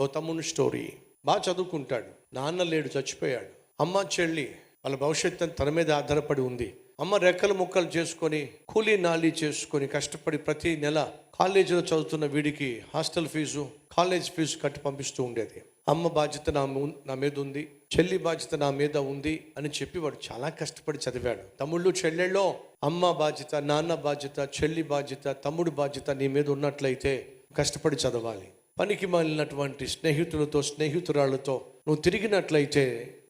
ఓ తమ్ముని స్టోరీ. బాగా చదువుకుంటాడు. నాన్న లేడు చచ్చిపోయాడు. అమ్మ చెల్లి వాళ్ళ భవిష్యత్తు తన మీద ఆధారపడి ఉంది. అమ్మ రెక్కలు ముక్కలు చేసుకొని కూలీ నాలి చేసుకొని కష్టపడి ప్రతి నెల కాలేజీలో చదువుతున్న వీడికి హాస్టల్ ఫీజు కాలేజ్ ఫీజు కట్టి పంపిస్తూ ఉండేది. అమ్మ బాధ్యత నా నా మీద ఉంది. చెల్లి బాధ్యత నా మీద ఉంది అని చెప్పి వాడు చాలా కష్టపడి చదివాడు. తమ్ముళ్ళు చెల్లెళ్ళో అమ్మ బాధ్యత నాన్న బాధ్యత చెల్లి బాధ్యత తమ్ముడు బాధ్యత నీ మీద ఉన్నట్లయితే కష్టపడి చదవాలి. పనికి మాలినటువంటి స్నేహితులతో స్నేహితురాళ్ళతో నువ్వు తిరిగినట్లయితే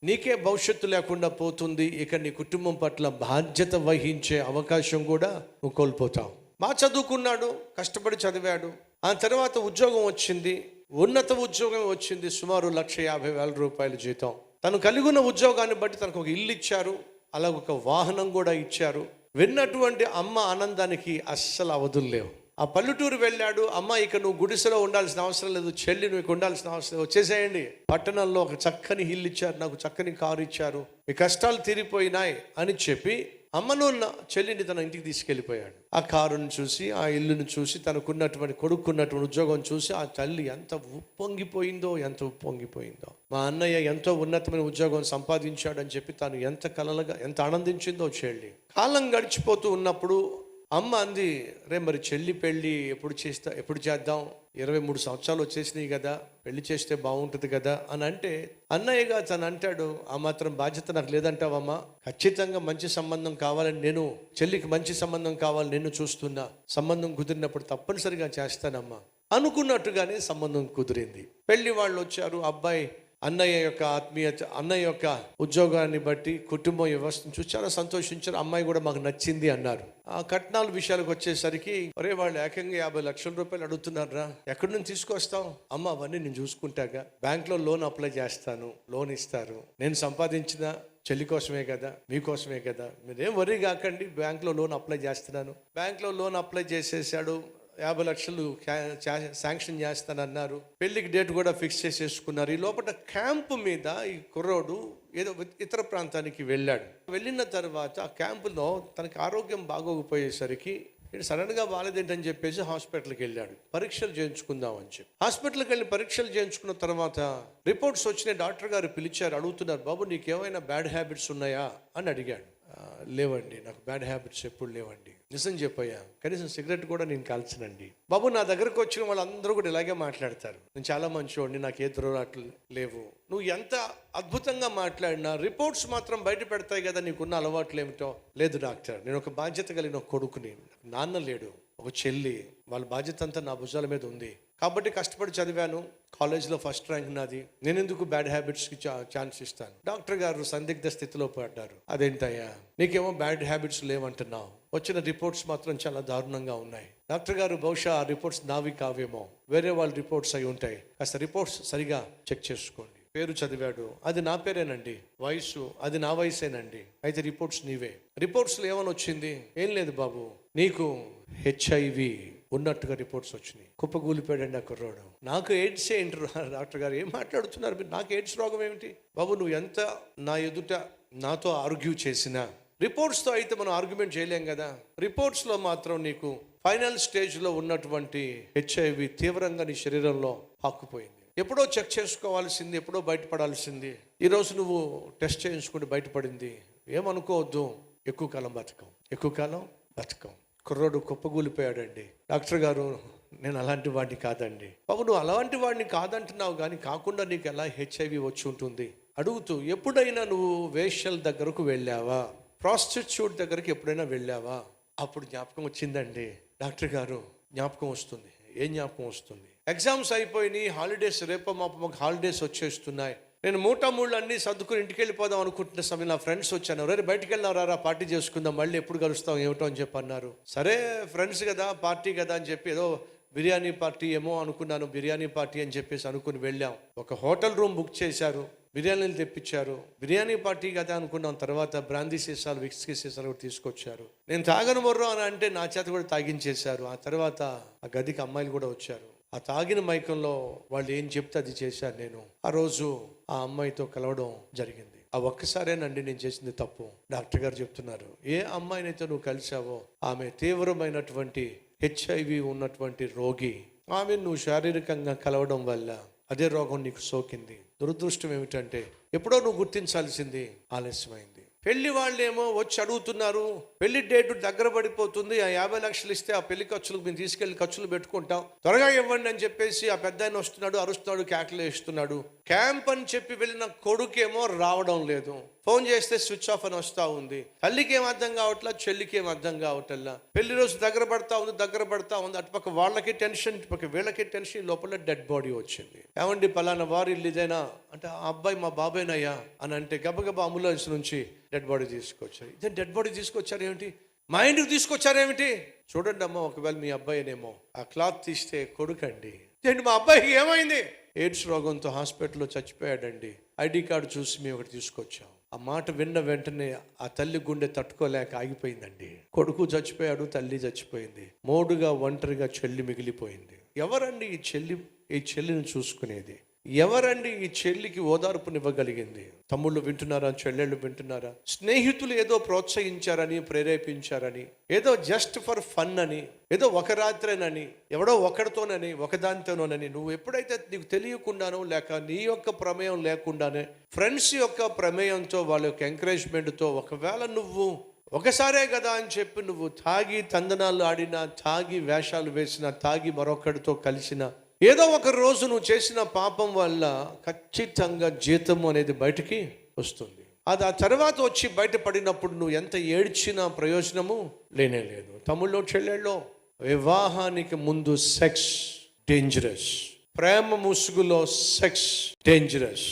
నీకే భవిష్యత్తు లేకుండా పోతుంది. ఇక నీ కుటుంబం పట్ల బాధ్యత వహించే అవకాశం కూడా నువ్వు కోల్పోతావు. మా చదువుకున్నాడు కష్టపడి చదివాడు. ఆ తర్వాత ఉద్యోగం వచ్చింది. ఉన్నత ఉద్యోగం వచ్చింది. సుమారు లక్ష యాభై వేల రూపాయల జీతం. తను కలిగి ఉన్న ఉద్యోగాన్ని బట్టి తనకు ఒక ఇల్లు ఇచ్చారు. అలాగ ఒక వాహనం కూడా ఇచ్చారు. విన్నటువంటి అమ్మ ఆనందానికి అస్సలు అవధులు లేవు. ఆ పల్లెటూరు వెళ్ళాడు అమ్మ ఇక నువ్వు గుడిసెలో ఉండాల్సిన అవసరం లేదు చెల్లి నువ్వు ఉండాల్సిన అవసరం లేదు వచ్చేసేయండి. పట్టణంలో ఒక చక్కని హిల్ ఇచ్చారు నాకు చక్కని కారు ఇచ్చారు. మీ కష్టాలు తీరిపోయినాయి అని చెప్పి అమ్మను చెల్లిని తన ఇంటికి తీసుకెళ్ళిపోయాడు. ఆ కారుని చూసి ఆ ఇల్లుని చూసి తనకున్నటువంటి కొడుకున్నటువంటి ఉద్యోగం చూసి ఆ తల్లి ఎంత ఉప్పొంగిపోయిందో ఎంత ఉప్పొంగిపోయిందో. మా అన్నయ్య ఎంతో ఉన్నతమైన ఉద్యోగం సంపాదించాడని చెప్పి తను ఎంత కలలుగా ఎంత ఆనందించిందో చెల్లి. కాలం గడిచిపోతూ ఉన్నప్పుడు అమ్మ అంది రే మరి చెల్లి పెళ్ళి ఎప్పుడు చేస్తా ఎప్పుడు చేద్దాం? ఇరవై మూడు సంవత్సరాలు వచ్చేసినాయి కదా పెళ్ళి చేస్తే బాగుంటుంది కదా అని అంటే అన్నయ్యగా తను అంటాడు ఆ మాత్రం బాధ్యత నాకు లేదంటావమ్మా. ఖచ్చితంగా మంచి సంబంధం కావాలని నేను చెల్లికి మంచి సంబంధం కావాలని నేను చూస్తున్నా. సంబంధం కుదిరినప్పుడు తప్పనిసరిగా చేస్తానమ్మా. అనుకున్నట్టుగానే సంబంధం కుదిరింది. పెళ్ళి వాళ్ళు వచ్చారు అబ్బాయి అన్నయ్య యొక్క ఆత్మీయత అన్నయ్య యొక్క ఉద్యోగాన్ని బట్టి కుటుంబ వ్యవస్థను చూసి చాలా సంతోషించారు. అమ్మాయి కూడా మాకు నచ్చింది అన్నారు. ఆ కట్నాల విషయాలకు వచ్చేసరికి ఒరే వాళ్ళు ఏకంగా యాభై లక్షల రూపాయలు అడుగుతున్నారా ఎక్కడి నుంచి తీసుకొస్తాం అమ్మ అవన్నీ నేను చూసుకుంటాగా. బ్యాంక్లో లోన్ అప్లై చేస్తాను. లోన్ ఇస్తారు. నేను సంపాదించిన చెల్లి కోసమే కదా మీకోసమే కదా. మీరేం వరీ కాకండి. బ్యాంక్లో లోన్ అప్లై చేస్తున్నాను. బ్యాంక్లో లోన్ అప్లై చేసేసాడు. యాభై లక్షలు చా- శాంక్షన్ చేస్తానన్నారు. పెళ్ళికి డేట్ కూడా ఫిక్స్ చేసేసుకున్నారు. ఈ లోపల క్యాంపు మీద ఈ కుర్రోడు ఏదో ఇతర ప్రాంతానికి వెళ్ళాడు. వెళ్ళిన తర్వాత ఆ క్యాంపులో తనకి ఆరోగ్యం బాగోకపోయేసరికి సడన్గా బాగాలేదేంటని చెప్పేసి హాస్పిటల్కి వెళ్ళాడు. పరీక్షలు చేయించుకుందాం అని చెప్పి. హాస్పిటల్కి వెళ్ళి పరీక్షలు చేయించుకున్న తర్వాత రిపోర్ట్స్ వచ్చినాయి. డాక్టర్ గారు పిలిచారు. అడుగుతున్నారు బాబు నీకేమైనా బ్యాడ్ హ్యాబిట్స్ ఉన్నాయా? అని అడిగాడు. లేవండి. నాకు బ్యాడ్ హ్యాబిట్స్ ఎప్పుడు లేవండి. నిజం చెప్పయ్యా కనీసం సిగరెట్ కూడా నేను కాల్చనండి. బాబు నా దగ్గరకు వచ్చిన వాళ్ళందరూ కూడా ఇలాగే మాట్లాడతారు. నేను చాలా మంచివాడిని నాకు ఏ దురలాట్లు లేవు. నువ్వు ఎంత అద్భుతంగా మాట్లాడినా రిపోర్ట్స్ మాత్రం బయట పెడతాయి కదా నీకున్న అలవాట్లు ఏమిటో? లేదు డాక్టర్ నేను ఒక బాధ్యత కలిగిన కొడుకుని. నాన్న లేడు. ఒక చెల్లి వాళ్ళ బాధ్యత అంతా నా భుజాల మీద ఉంది. కాబట్టి కష్టపడి చదివాను. కాలేజీలో ఫస్ట్ ర్యాంక్ నాది. నేను ఎందుకు బ్యాడ్ హ్యాబిట్స్కి ఛాన్స్ ఇస్తాను? డాక్టర్ గారు సందిగ్ధ స్థితిలో పడ్డారు. అదేంటయ్యా? నీకేమో బ్యాడ్ హ్యాబిట్స్ లేవంటున్నావు. వచ్చిన రిపోర్ట్స్ మాత్రం చాలా దారుణంగా ఉన్నాయి. డాక్టర్ గారు బహుశా ఆ రిపోర్ట్స్ నావి కావేమో. వేరే వాళ్ళ రిపోర్ట్స్ అయి ఉంటాయి. కాస్త రిపోర్ట్స్ సరిగా చెక్ చేసుకోండి. పేరు చదివాడు. అది నా పేరేనండి. వయసు అది నా వయసేనండి. అయితే రిపోర్ట్స్ నీవే. రిపోర్ట్స్లో ఏమని వచ్చింది? ఏం లేదు బాబు. నీకు హెచ్ఐవి ఉన్నట్టుగా రిపోర్ట్స్ వచ్చినాయి. కుప్పగూలిపోయాడండి ఆ కుర్రాడు. నాకు ఎయిడ్స్ ఏంటి డాక్టర్ గారు? ఏం మాట్లాడుతున్నారు? మీరు నాకు ఎయిడ్స్ రోగం ఏమిటి? బాబు నువ్వు ఎంత నా ఎదుట నాతో ఆర్గ్యూ చేసినా రిపోర్ట్స్తో అయితే మనం ఆర్గ్యుమెంట్ చేయలేం కదా. రిపోర్ట్స్లో మాత్రం నీకు ఫైనల్ స్టేజ్లో ఉన్నటువంటి హెచ్ఐవి తీవ్రంగా నీ శరీరంలో హక్కుపోయింది ఎప్పుడో చెక్ చేసుకోవాల్సింది ఎప్పుడో బయటపడాల్సింది. ఈరోజు నువ్వు టెస్ట్ చేయించుకుంటే బయటపడింది. ఏమనుకోవద్దు. ఎక్కువ కాలం బతకం. ఎక్కువ కాలం బతకం. కుర్రోడు కుప్పగూలిపోయాడండి. డాక్టర్ గారు నేను అలాంటి వాడిని కాదండి. బాబు నువ్వు అలాంటి వాడిని కాదంటున్నావు కానీ కాకుండా నీకు ఎలా హెచ్ఐవి వచ్చి ఉంటుంది? అడుగుతూ ఎప్పుడైనా నువ్వు వేష్యల దగ్గరకు వెళ్ళావా? ప్రాస్టిట్యూట్ దగ్గరికి ఎప్పుడైనా వెళ్ళావా? అప్పుడు జ్ఞాపకం వచ్చిందండి. డాక్టర్ గారు జ్ఞాపకం వస్తుంది. ఏం జ్ఞాపకం వస్తుంది? ఎగ్జామ్స్ అయిపోయినాయి హాలిడేస్ రేపో మాప మాకు హాలిడేస్ వచ్చేస్తున్నాయి. నేను మూటా మూళ్ళు అన్నీ సర్దుకుని ఇంటికి వెళ్ళిపోదాం అనుకుంటున్న సమయం నా ఫ్రెండ్స్ వచ్చాను. రే బయటికి వెళ్దాం రా పార్టీ చేసుకుందాం మళ్ళీ ఎప్పుడు కలుస్తాం ఏమిటో అని చెప్పి అన్నారు. సరే ఫ్రెండ్స్ కదా పార్టీ కదా అని చెప్పి ఏదో బిర్యానీ పార్టీ ఏమో అనుకున్నాను బిర్యానీ పార్టీ అని చెప్పేసి అనుకుని వెళ్ళాం. ఒక హోటల్ రూమ్ బుక్ చేశారు బిర్యానీలు తెప్పించారు. బిర్యానీ పార్టీ కదా అనుకున్నాం తర్వాత బ్రాందీ సీసాలు విక్స్కి సీసాలు కూడా తీసుకొచ్చారు. నేను తాగను బొర్రో అని అంటే నా చేత కూడా తాగించేశారు. ఆ తర్వాత ఆ గదికి అమ్మాయిలు కూడా వచ్చారు. ఆ తాగిన మైకంలో వాళ్ళు ఏం చెప్తే అది చేశాను నేను. ఆ రోజు ఆ అమ్మాయితో కలవడం జరిగింది. ఆ ఒక్కసారేనండి నేను చేసింది తప్పు. డాక్టర్ గారు చెప్తున్నారు ఏ అమ్మాయినైతే నువ్వు కలిసావో ఆమె తీవ్రమైనటువంటి హెచ్ఐవి ఉన్నటువంటి రోగి ఆమె నువ్వు శారీరకంగా కలవడం వల్ల అదే రోగం నీకు సోకింది. దురదృష్టం ఏమిటంటే ఎప్పుడో నువ్వు గుర్తించాల్సింది ఆలస్యమైంది. పెళ్ళి వాళ్ళేమో వచ్చి అడుగుతున్నారు. పెళ్ళి డేట్ దగ్గర పడిపోతుంది. ఆ యాభై లక్షలు ఇస్తే ఆ పెళ్ళి ఖర్చులకు మేము తీసుకెళ్ళి ఖర్చులు పెట్టుకుంటాం. త్వరగా ఇవ్వండి అని చెప్పేసి ఆ పెద్ద ఆయన వస్తున్నాడు అరుస్తున్నాడు కేకలు వేస్తున్నాడు. క్యాంప్ అని చెప్పి వెళ్ళిన కొడుకేమో రావడం లేదు. ఫోన్ చేస్తే స్విచ్ ఆఫ్ అని వస్తా ఉంది. తల్లికి ఏం అర్థం కావట్లా? చెల్లికి ఏం అర్థం కావట్లా? పెళ్ళి రోజు దగ్గర పడతా ఉంది దగ్గర పడతా ఉంది. అటుపక్క వాళ్ళకి టెన్షన్ ఇటుపక్క వీళ్ళకి టెన్షన్ లోపల డెడ్ బాడీ వచ్చింది. ఏమండి పలానా వారు ఇల్లు ఇదేనా? అంటే ఆ అబ్బాయి మా బాబాయ్నయ్యా అని అంటే గబగబా అంబులెన్స్ నుంచి డెడ్ బాడీ తీసుకొచ్చారు. ఇదే డెడ్ బాడీ తీసుకొచ్చారు ఏమిటి మా ఇంటికి తీసుకొచ్చారేమిటి? చూడండి అమ్మ ఒకవేళ మీ అబ్బాయినేమో ఆ క్లాత్ తీస్తే కొడుకండి. ఏంటి మా అబ్బాయికి ఏమైంది? ఎయిడ్స్ రోగంతో హాస్పిటల్లో చచ్చిపోయాడండి. ఐడి కార్డు చూసి మేము ఒకటి తీసుకొచ్చాం. ఆ మాట విన్న వెంటనే ఆ తల్లి గుండె తట్టుకోలేక ఆగిపోయిందండి. కొడుకు చచ్చిపోయాడు తల్లి చచ్చిపోయింది. మోడుగా ఒంటరిగా చెల్లి మిగిలిపోయింది. ఎవరండి ఈ చెల్లి ఈ చెల్లిని చూసుకునేది? ఎవరండి ఈ చెల్లికి ఓదార్పునివ్వగలిగింది? తమ్ముళ్ళు వింటున్నారా? చెల్లెళ్ళు వింటున్నారా? స్నేహితులు ఏదో ప్రోత్సహించారని ప్రేరేపించారని ఏదో జస్ట్ ఫర్ ఫన్ అని ఏదో ఒక రాత్రేనని ఎవడో ఒకరితోనని ఒకదానితోనని నువ్వు ఎప్పుడైతే నీకు తెలియకుండానో లేక నీ యొక్క ప్రమేయం లేకుండానే ఫ్రెండ్స్ యొక్క ప్రమేయంతో వాళ్ళ యొక్క ఎంకరేజ్మెంట్తో ఒకవేళ నువ్వు ఒకసారే కదా అని చెప్పి నువ్వు తాగి తందనాలు ఆడినా తాగి వేషాలు వేసినా తాగి మరొకరితో కలిసినా ఏదో ఒక రోజు నువ్వు చేసిన పాపం వల్ల ఖచ్చితంగా జీతం అనేది బయటికి వస్తుంది. అది ఆ తర్వాత వచ్చి బయటపడినప్పుడు నువ్వు ఎంత ఏడ్చినా ప్రయోజనము లేనే లేదు. తమ్ముళ్ళు చెల్లెళ్ళో వివాహానికి ముందు సెక్స్ డేంజరస్ ప్రేమ ముసుగులో సెక్స్ డేంజరస్